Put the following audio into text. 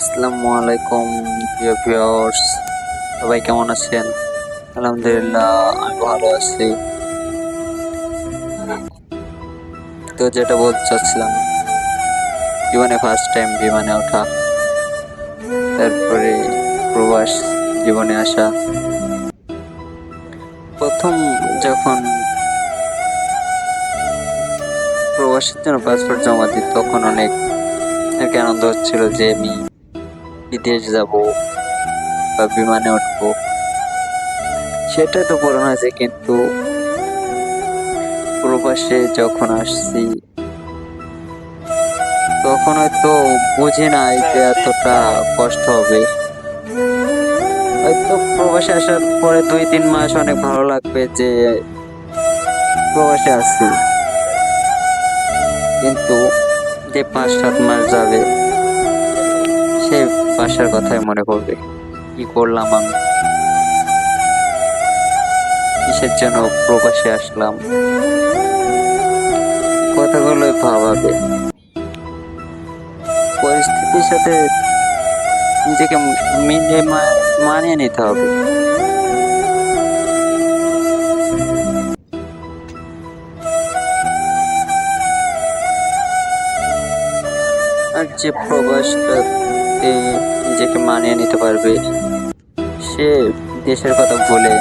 আসসালামু আলাইকুম সবাই কেমন আছেন? আলহামদুলিল্লাহ, আমি ভালো আছি। তো যেটা বলতে চাচ্ছিলাম, জীবনে ফার্স্ট টাইম বিমানে ওঠা, তারপরে প্রবাস, জীবনে আসা। প্রথম যখন প্রবাসের জন্য পাসপোর্ট জমা দিই, তখন অনেক আর কি আনন্দ হচ্ছিল যে আমি বিদেশ যাব বা বিমানে উঠব। সেটা তো পূরণ হয়েছে, কিন্তু প্রবাসে যখন আসছি, তখন হয়তো বুঝি নাই যে এতটা কষ্ট হবে। হয়তো প্রবাসে আসার পরে দুই, তিন মাস অনেক ভালো লাগবে যে প্রবাসে আসছি। কিন্তু যে পাঁচ, সাত মাস যাবে সেই বাসার কথাই মনে পড়বে। কি করলাম আমি? কিসের জন্য প্রবাসে আসলাম? কথাগুলোই ভাবাবে। পরিস্থিতির সাথে নিজেকে মিলে মানিয়ে নিতে হবে। আর যে প্রবাসটাতে নিজেকে মানিয়ে নিতে পারবে। সে দেশের কথা ভুলে